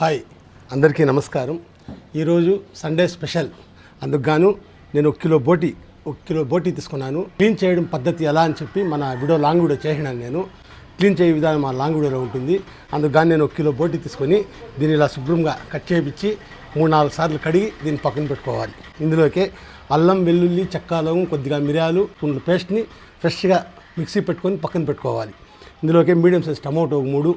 Hi అందరికీ నమస్కారం. ఈరోజు సండే స్పెషల్. అందుకుగాను నేను ఒక కిలో బోటి ఒక కిలో బోటి తీసుకున్నాను. క్లీన్ చేయడం పద్ధతి ఎలా అని చెప్పి మన వీడియో లాంగ్ వీడియో చేసినాను నేను. క్లీన్ చేయ విధానం మా లాంగ్ వీడియోలో ఉంటుంది. అందుకుగాను నేను ఒక కిలో బోటి తీసుకొని దీన్ని ఇలా శుభ్రంగా కట్ చేయించి మూడు నాలుగు సార్లు కడిగి దీన్ని పక్కన పెట్టుకోవాలి. ఇందులోకి అల్లం వెల్లుల్లి చెక్క కొద్దిగా మిరియాలు కొన్ని పేస్ట్ని ఫ్రెష్గా మిక్సీ పెట్టుకొని పక్కన పెట్టుకోవాలి. ఇందులోకి మీడియం సైజ్ టమాటో ఒక మూడు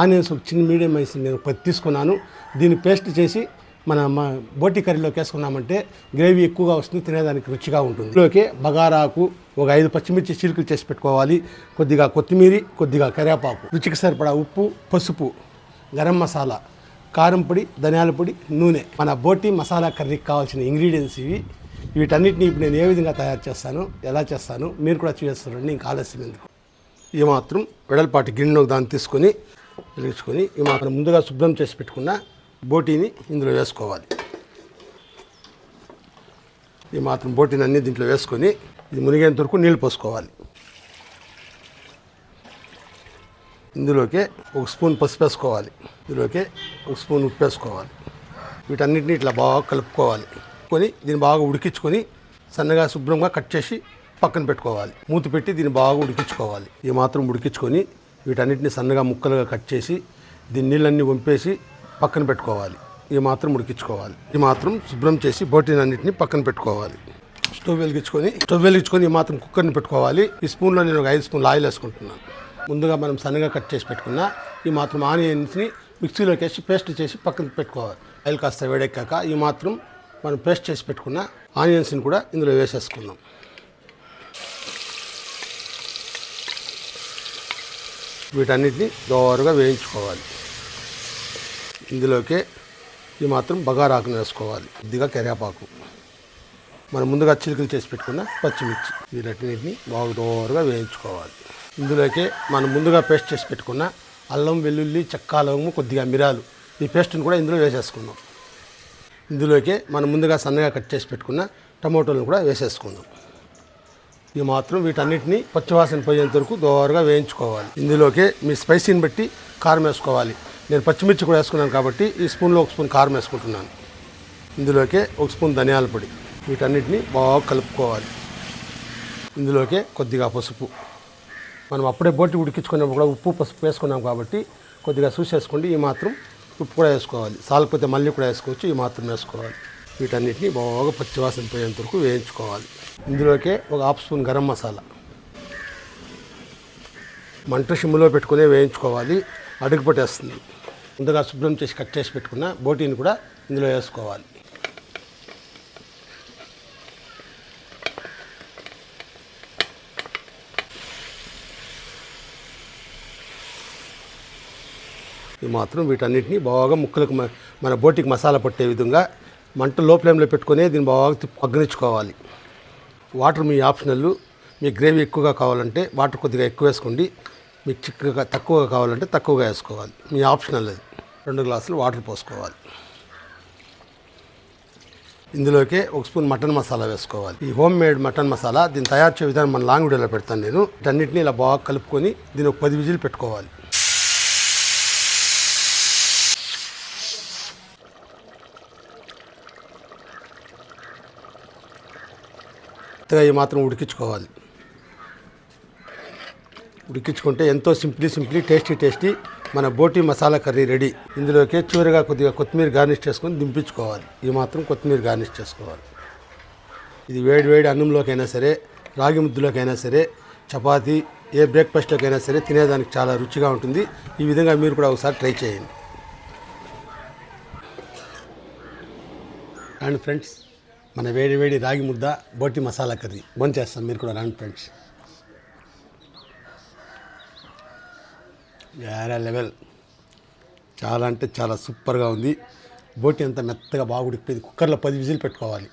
ఆనియన్స్ ఒక చిన్న మీడియం సైజ్ నేను పది తీసుకున్నాను. దీన్ని పేస్ట్ చేసి మన బోటి కర్రీలోకి వేసుకున్నామంటే గ్రేవీ ఎక్కువగా వస్తుంది తినేదానికి రుచిగా ఉంటుంది. ఇందులోకి బగారాకు ఒక ఐదు పచ్చిమిర్చి చిలుకలు చేసి పెట్టుకోవాలి. కొద్దిగా కొత్తిమీర కొద్దిగా కరివేపాకు. రుచికి సరిపడా ఉప్పు పసుపు గరం మసాలా కారం పొడి ధనియాల పొడి నూనె. మన బోటి మసాలా కర్రీకి కావాల్సిన ఇంగ్రీడియంట్స్ ఇవి. వీటన్నిటిని ఇప్పుడు నేను ఏ విధంగా తయారు చేస్తాను ఎలా చేస్తాను మీరు కూడా చేస్తారండి ఇంకా ఆలస్యం ఎందుకు? ఈ మాత్రం వెడల్పాటి గిన్నె దాన్ని తీసుకొని వెలిగించుకొని ఈ మాత్రం ముందుగా శుభ్రం చేసి పెట్టుకున్న బోటీని ఇందులో వేసుకోవాలి. ఈ మాత్రం బోటీని అన్నీ దీంట్లో వేసుకొని ఇది మునిగేంత వరకు నీళ్ళు పోసుకోవాలి. ఇందులోకే ఒక స్పూన్ పసుపు వేసుకోవాలి. ఇందులోకే ఒక స్పూన్ ఉప్పు వేసుకోవాలి. వీటన్నిటిని ఇట్లా బాగా కలుపుకోవాలి. కొని దీన్ని బాగా ఉడికించుకొని సన్నగా శుభ్రంగా కట్ చేసి పక్కన పెట్టుకోవాలి. మూత పెట్టి దీన్ని బాగా ఉడికించుకోవాలి. ఇది మాత్రం ఉడికించుకొని వీటన్నిటిని సన్నగా ముక్కలుగా కట్ చేసి దీని నీళ్ళన్నీ వంపేసి పక్కన పెట్టుకోవాలి. ఈ మాత్రం ఉడికించుకోవాలి. ఈ మాత్రం శుభ్రం చేసి బోటీని అన్నింటిని పక్కన పెట్టుకోవాలి. స్టవ్ వెలిగించుకొని స్టవ్ వెలిగించుకొని ఈ మాత్రం కుక్కర్ని పెట్టుకోవాలి. ఈ స్పూన్లో నేను ఒక ఐదు స్పూన్లు ఆయిల్ వేసుకుంటున్నాను. ముందుగా మనం సన్నగా కట్ చేసి పెట్టుకున్న ఈ మాత్రం ఆనియన్స్ని మిక్సీలోకి వేసి పేస్ట్ చేసి పక్కన పెట్టుకోవాలి. ఆయిల్ కాస్త వేడెక్కాక ఈ మాత్రం మనం పేస్ట్ చేసి పెట్టుకున్న ఆనియన్స్ని కూడా ఇందులో వేసేసుకుందాం. వీటన్నిటిని దోరగా వేయించుకోవాలి. ఇందులోకే ఈ మాత్రం బగారాకును వేసుకోవాలి. కొద్దిగా కరివేపాకు. మనం ముందుగా చిలుకలు చేసి పెట్టుకున్న పచ్చిమిర్చి. వీటన్నిటిని బాగా దోరగా వేయించుకోవాలి. ఇందులోకి మనం ముందుగా పేస్ట్ చేసి పెట్టుకున్న అల్లం వెల్లుల్లి చెక్క లవంగు కొద్దిగా మిరాలు. ఈ పేస్ట్ని కూడా ఇందులో వేసేసుకుందాం. ఇందులోకి మనం ముందుగా సన్నగా కట్ చేసి పెట్టుకున్న టమోటోలను కూడా వేసేసుకుందాం. ఈ మాత్రం వీటన్నిటిని పచ్చివాసన పోయేంత వరకు దోరగా వేయించుకోవాలి. ఇందులోకి మీ స్పైసీని బట్టి కారం వేసుకోవాలి. నేను పచ్చిమిర్చి కూడా వేసుకున్నాను కాబట్టి ఈ స్పూన్లో ఒక స్పూన్ కారం వేసుకుంటున్నాను. ఇందులోకే ఒక స్పూన్ ధనియాల పొడి. వీటన్నిటిని బాగా కలుపుకోవాలి. ఇందులోకే కొద్దిగా పసుపు. మనం అప్పుడే బోటి ఉడికించుకున్నప్పుడు కూడా ఉప్పు పసుపు వేసుకున్నాం కాబట్టి కొద్దిగా చూసేసుకోండి. ఈ మాత్రం ఉప్పు కూడా వేసుకోవాలి. సాలకపోతే మళ్ళీ కూడా వేసుకోవచ్చు. ఈ మాత్రం వేసుకోవాలి. వీటన్నిటిని బాగా పచ్చివాసన పోయేంత వరకు వేయించుకోవాలి. ఇందులోకే ఒక హాఫ్ స్పూన్ గరం మసాలా. మంట సిమ్లో పెట్టుకునే వేయించుకోవాలి. అడుగు పట్టేస్తుంది. ముందుగా శుభ్రం చేసి కట్ చేసి పెట్టుకున్న బోటీని కూడా ఇందులో వేసుకోవాలి. ఈ మాత్రం వీటన్నిటిని బాగా ముక్కలకు మన బోటికి మసాలా పట్టే విధంగా మంట లో ఫ్లేమ్లో పెట్టుకొని దీన్ని బాగా పగ్గనిచ్చుకోవాలి. వాటర్ మీ ఆప్షనల్ మీ గ్రేవీ ఎక్కువగా కావాలంటే వాటర్ కొద్దిగా ఎక్కువ వేసుకోండి. మీకు చిక్కగా తక్కువగా కావాలంటే తక్కువగా వేసుకోవాలి. మీ ఆప్షనల్ అది. రెండు గ్లాసులు వాటర్ పోసుకోవాలి. ఇందులోకే ఒక స్పూన్ మటన్ మసాలా వేసుకోవాలి. ఈ హోమ్ మేడ్ మటన్ మసాలా దీన్ని తయారు చేసే విధానం మన లాంగ్ వీడియోలో పెడతాను నేను. అన్నింటినీ ఇలా బాగా కలుపుకొని దీని ఒక పది విజిల్ పెట్టుకోవాలి. కొత్తగా ఈ మాత్రం ఉడికించుకోవాలి. ఉడికించుకుంటే ఎంతో సింప్లీ సింప్లీ టేస్టీ టేస్టీ మన బోటి మసాలా కర్రీ రెడీ. ఇందులోకి చివరిగా కొద్దిగా కొత్తిమీర గార్నిష్ చేసుకొని దింపించుకోవాలి. ఈ మాత్రం కొత్తిమీర గార్నిష్ చేసుకోవాలి. ఇది వేడి వేడి అన్నంలోకైనా సరే రాగి ముద్దులోకైనా సరే చపాతీ ఏ బ్రేక్ఫాస్ట్లోకైనా సరే తినేదానికి చాలా రుచిగా ఉంటుంది. ఈ విధంగా మీరు కూడా ఒకసారి ట్రై చేయండి. అండ్ ఫ్రెండ్స్ మన వేడి వేడి రాగి ముద్ద బోటి మసాలా కర్రీ. బంద్ చేస్తాం మీరు కూడా రాండి ఫ్రెండ్స్. వేరే లెవెల్. చాలా అంటే చాలా సూపర్గా ఉంది. బోటి అంతా మెత్తగా బాగా ఉడికిపోయింది. కుక్కర్లో పది విజిల్ పెట్టుకోవాలి.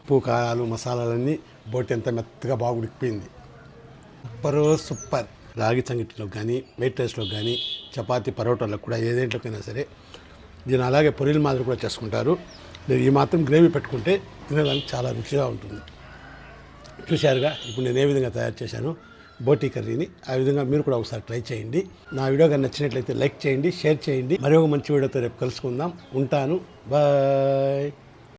ఉప్పు కారాలు మసాలాలన్నీ బోటి అంతా మెత్తగా బాగా ఉడికిపోయింది. Super super. రాగి సంగటిలోకి కానీ వైట్ రైస్లోకి కానీ చపాతీ పరోటాలకు కూడా ఏదేంట్లోకైనా సరే దీని అలాగే పొరిల మాదిరి కూడా చేసుకుంటారు. ఈ మాత్రం గ్రేవీ పెట్టుకుంటే తినడానికి చాలా రుచిగా ఉంటుంది. చూశారుగా ఇప్పుడు నేను ఏ విధంగా తయారు చేశాను బోటీ కర్రీని ఆ విధంగా మీరు కూడా ఒకసారి ట్రై చేయండి. నా వీడియో కానీ నచ్చినట్లయితే లైక్ చేయండి షేర్ చేయండి. మరి ఒక మంచి వీడియోతో రేపు కలుసుకుందాం. ఉంటాను. బాయ్.